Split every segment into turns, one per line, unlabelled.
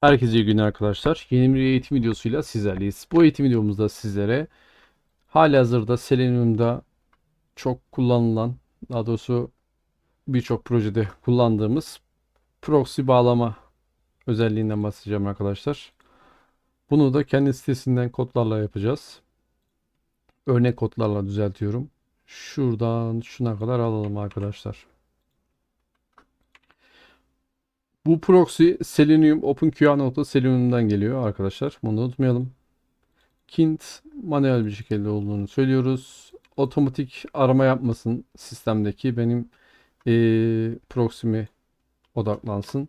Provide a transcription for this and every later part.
Herkese iyi günler arkadaşlar. Yeni bir eğitim videosuyla sizlerleyiz. Bu eğitim videomuzda sizlere halihazırda Selenium'da çok kullanılan, daha doğrusu birçok projede kullandığımız proxy bağlama özelliğinden bahsedeceğim arkadaşlar. Bunu da kendi sitesinden kodlarla yapacağız. Örnek kodlarla düzeltiyorum. Şuradan şuna kadar alalım arkadaşlar. Bu proxy Selenium OpenQA.selenium'dan geliyor arkadaşlar. Bunu unutmayalım. Kint manuel bir şekilde olduğunu söylüyoruz. Otomatik arama yapmasın sistemdeki benim eee proxy'me odaklansın.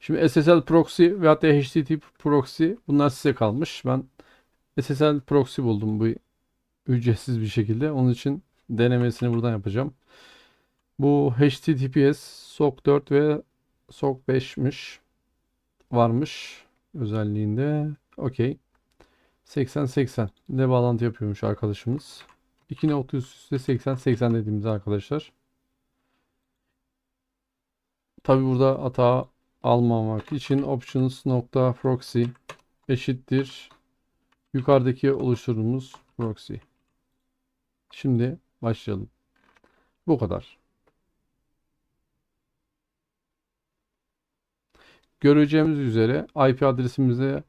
Şimdi SSL proxy veyahut da HTTP proxy bunlar size kalmış. Ben SSL proxy buldum bu ücretsiz bir şekilde. Onun için denemesini buradan yapacağım. Bu HTTPS, SOC 4 ve SOC 5'miş. Varmış özelliğinde. Okey. 80-80 ile bağlantı yapıyormuş arkadaşımız. 2.30 80-80 dediğimiz arkadaşlar. Tabi burada hata almamak için options.proxy eşittir yukarıdaki oluşturduğumuz proxy. Şimdi başlayalım. Bu kadar. Göreceğimiz üzere IP adresimize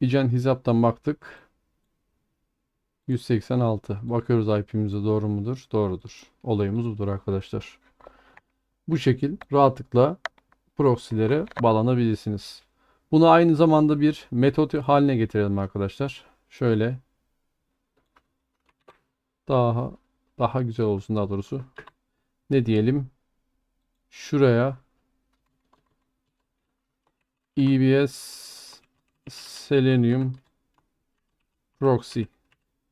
İcen Hizap'tan baktık. 186. Bakıyoruz IP'mize doğru mudur? Doğrudur. Olayımız budur arkadaşlar. Bu şekil rahatlıkla proxylere bağlanabilirsiniz. Bunu aynı zamanda bir metot haline getirelim arkadaşlar. Şöyle daha daha güzel olsun daha doğrusu. Ne diyelim? Şuraya EBS Selenium Proxy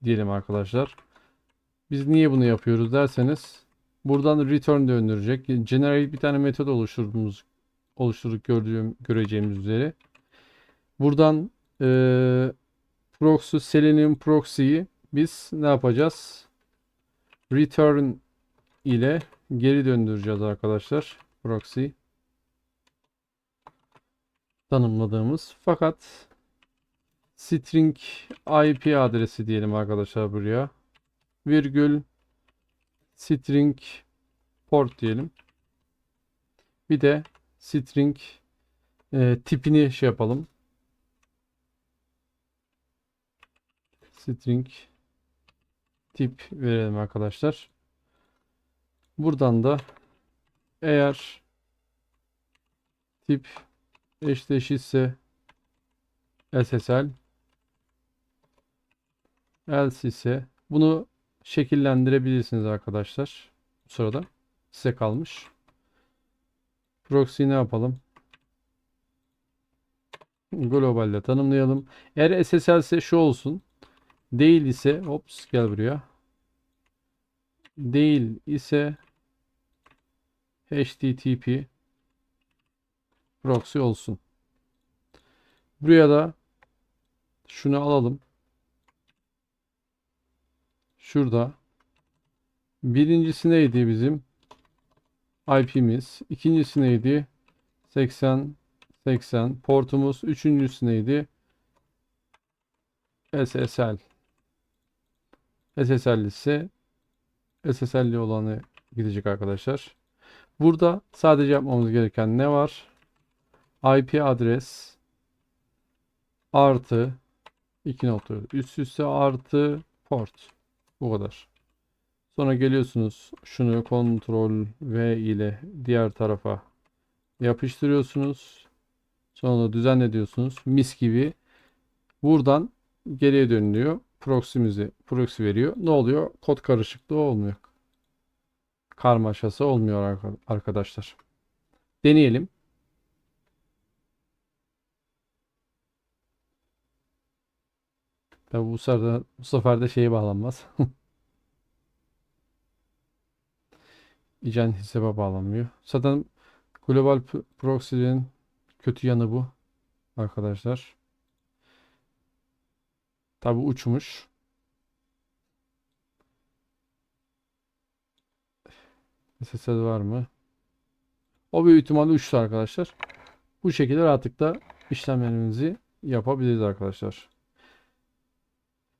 diyelim arkadaşlar. Biz niye bunu yapıyoruz derseniz buradan return döndürecek. Generate bir tane metot oluşturduğumuz oluşturduk gördüğüm göreceğimiz üzere. Buradan e, proxy Selenium Proxy'yi biz ne yapacağız? Return ile geri döndüreceğiz arkadaşlar. Proxy tanımladığımız fakat string IP adresi diyelim arkadaşlar buraya. Virgül string port diyelim. Bir de string e, tipini şey yapalım. String tip verelim arkadaşlar. Buradan da eğer tip eşleşirse SSL else ise bunu şekillendirebilirsiniz arkadaşlar. Bu sırada size kalmış. Proxy ne yapalım? Globalde tanımlayalım. Eğer SSL ise şu olsun. Değil ise ops gel buraya. Değil ise HTTP proxy olsun. Buraya da şunu alalım. Şurada birincisi neydi bizim? IP'miz. İkincisi neydi? 80 80 portumuz. Üçüncüsü neydi? SSL. SSL ise SSL'li olanı gidecek arkadaşlar. Burada sadece yapmamız gereken ne var? IP adres artı 2 nokta üst üste artı port. Bu kadar. Sonra geliyorsunuz şunu Ctrl V ile diğer tarafa yapıştırıyorsunuz. Sonra düzenle diyorsunuz. Mis gibi buradan geriye dönülüyor. Proxy'mizi proxy veriyor. Ne oluyor? Kod karışıklığı olmuyor. Karmaşası olmuyor arkadaşlar. Deneyelim. Tabi bu sefer de, bu sefer de şeye bağlanmaz. İcen hesaba bağlanmıyor. Zaten global proxy'nin kötü yanı bu arkadaşlar. Tabi uçmuş. SSL var mı? O büyük ihtimalle uçtu arkadaşlar. Bu şekilde rahatlıkla işlemlerimizi yapabiliriz arkadaşlar.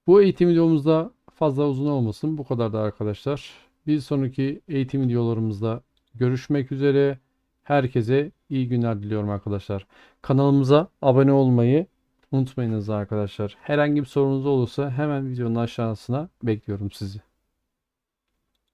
Bu eğitim videomuzda fazla uzun olmasın. Bu kadar da arkadaşlar. Bir sonraki eğitim videolarımızda görüşmek üzere. Herkese iyi günler diliyorum arkadaşlar. Kanalımıza abone olmayı unutmayınız arkadaşlar. Herhangi bir sorunuz olursa hemen videonun aşağısına bekliyorum sizi.